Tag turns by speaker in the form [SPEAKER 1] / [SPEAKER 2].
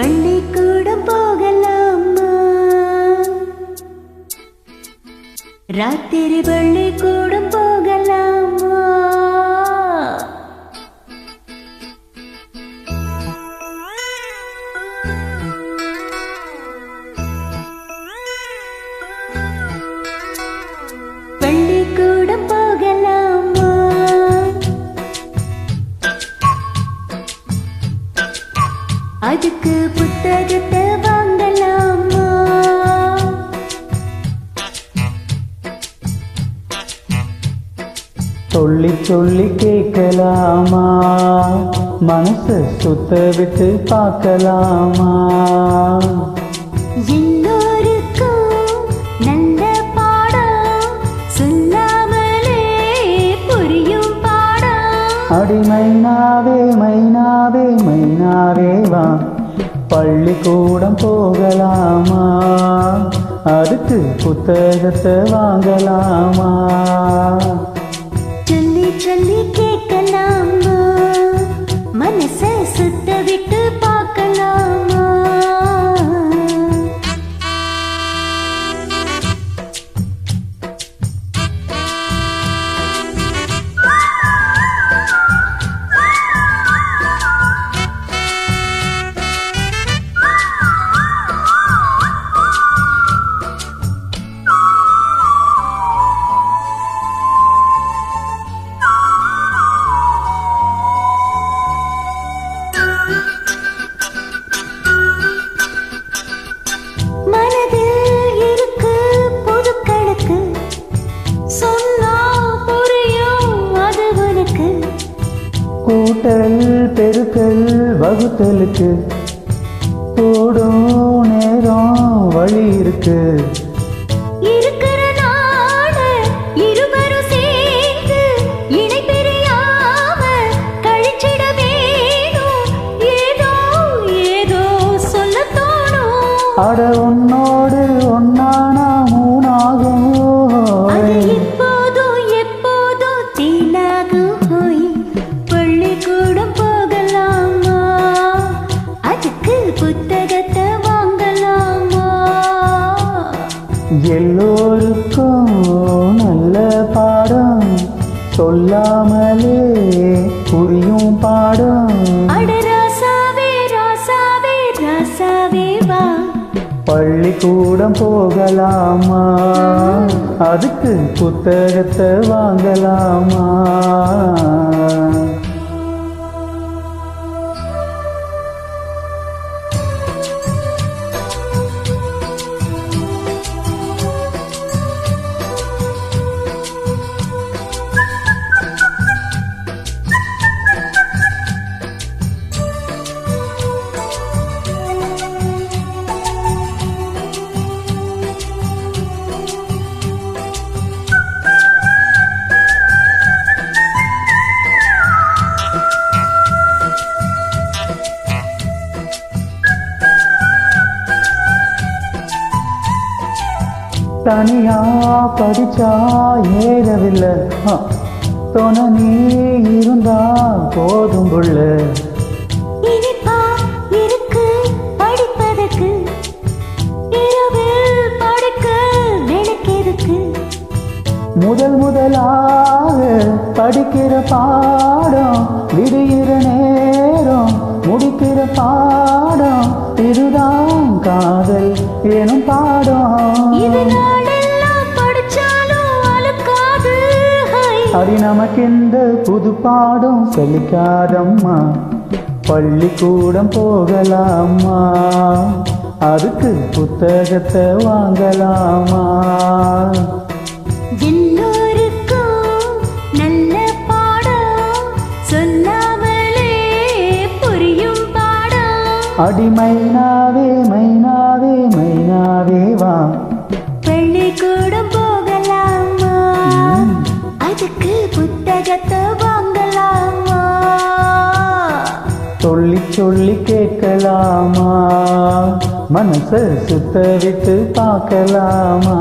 [SPEAKER 1] பள்ளிக்கூடம் போகலாமா? ராத்திரி பள்ளிக்கூடம் அதுக்கு புத்தகத்தை வாங்கலாமா?
[SPEAKER 2] சொல்லி சொல்லி கேட்கலாமா? மனசு சுத்த விட்டு பார்க்கலாமா பள்ளிக்கூடம் போகலாமா? அதுக்கு புத்தகத்தை வாங்கலாமா? பெருக்கல் வகுத்தலுக்கு கூடும் நேரம் வழி இருக்கு.
[SPEAKER 1] இருக்கிற நாடு
[SPEAKER 2] எல்லோருக்கும் நல்ல பாடம். சொல்லாமலே புரியும் பாடம். பள்ளிக்கூடம் போகலாமா? அதுக்கு புத்தகத்தை வாங்கலாமா? தனியா படிச்சா ஏறவில்லை. துணை நீ இருந்தா போதும் புள்ள. முதல் முதலாக படிக்கிற பாடம் விடுகிற நேரம் முடிக்கிற பாடம் இதுதான் காதல் எனும் புது பாடம் சலிக்காதம்மா பள்ளிக்கூடம் போகலாமா அதுக்கு புத்தகத்தை வாங்கலாமா அடி மைனாவே மைனாவே மைனாவே வா.
[SPEAKER 1] புத்தகத்தை வாங்கலாமா?
[SPEAKER 2] சொல்லி சொல்லி கேட்கலாமா? மனச சுத்த விட்டு பார்க்கலாமா?